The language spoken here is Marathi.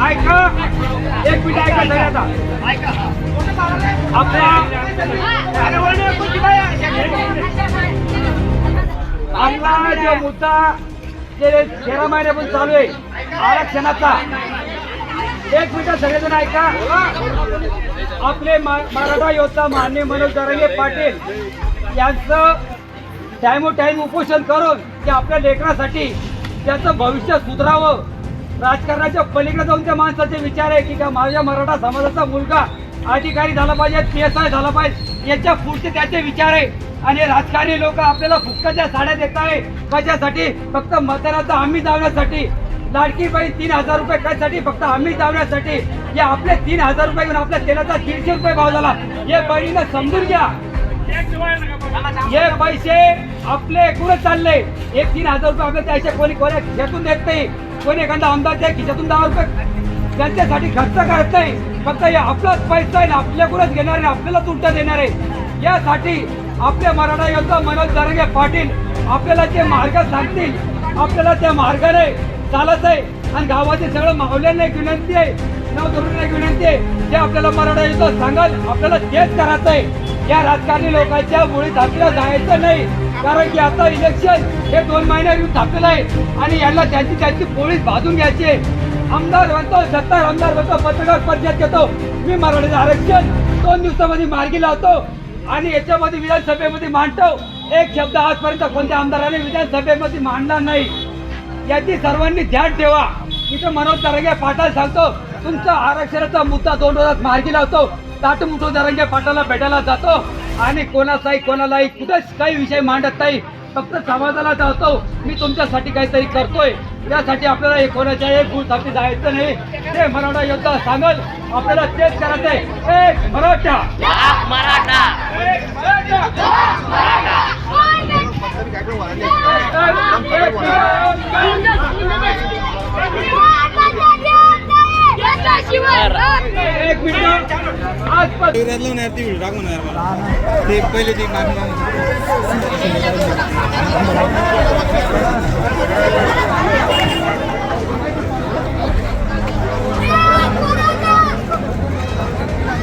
ऐका एक मिनिट ऐका सगळे आता आपला आपला जो मुद्दा जे तेरा महिन्यापासून चालू आहे आरक्षणाचा एक मिनिट सगळेजण ऐका. आपले मराठा योद्धा मान्य मनोज दरंगे पाटील यांचं टाइमो टाइम उपोषण करून की आपल्या लेकरासाठी त्याचं भविष्य सुधरावं. राजकारणाच्या पलीकडे जाऊन त्या माणसाचे विचार आहे की का माझ्या मराठा समाजाचा मुलगा अधिकारी झाला पाहिजे पी एस आय झाला पाहिजे याच्या पुढचे त्याचे विचार आहे. आणि राजकारणी लोक आपल्याला फुक्काच्या साड्या देत आहे कशासाठी? फक्त मतदानाचा हमी जावण्यासाठी. लाडकी बाई तीन हजार रुपये कशासाठी? फक्त हमी जावण्यासाठी हे आपले तीन हजार रुपये घेऊन आपल्या तेलाचा दीडशे रुपये भाव झाला. हे बहिणीनं समजून घ्या. हे पैसे आपले एकूणच चालले? एक तीन हजार रुपये आपल्या त्याचे कोणी कोणी खिशातून देत नाही. कोणी एखादा आमदारच्या खिशातून दहा रुपये त्यांच्यासाठी खर्च करत नाही. फक्त हे आपलाच पैसा आहे ना आपल्याकडूनच घेणार आहे आपल्यालाच उलट देणार. आहे यासाठी आपले मराठा योद्धा मनोज दरंगे पाटील आपल्याला जे मार्ग सांगतील आपल्याला त्या मार्गाने चालत आहे. आणि गावातील सगळं मावल्यांना एक विनंती आहे. नवतरुणांना एक विनंती आहे. जे आपल्याला मराठा येतो सांगाल आपल्याला तेच करायचं आहे. या राजकारणी लोकांच्या मुळी थापीला जायचं नाही. कारण की आता इलेक्शन हे दोन महिन्यापूर्वी थापलेलं आहे. आणि यांना त्यांची त्यांची पोळीस भाजून घ्यायची आहे. आमदार म्हणतो सत्तार आमदार म्हणतो पत्रकार परिषद घेतो. मी मराठीचं आरक्षण दोन दिवसामध्ये मार्गी लावतो. आणि याच्यामध्ये विधानसभेमध्ये मांडतो. एक शब्द आजपर्यंत कोणत्या आमदाराने विधानसभेमध्ये मांडणार नाही. याची सर्वांनी ध्यान ठेवा. इथं मनोज तरंगे पाटाल सांगतो तुमचा आरक्षणाचा मुद्दा दोन रोजात मार्गी लावतो. ताट मुठो दरंगे पाटाला भेटायला जातो. आणि कोणाचाही कोणालाही कुठेच काही विषय मांडत नाही. फक्त समाजाला जातो. मी तुमच्यासाठी काहीतरी करतोय. त्यासाठी आपल्याला एक कोणाच्या एक गुळसाठी जायचं नाही. ते मराठा योद्धा सांगल आपल्याला तेच करायचंय. एक मराठा. मराठा. डिवऱ्यात लावून यार ती व्हिडिओ टाकून यार मला. ते पहिले ती मागणी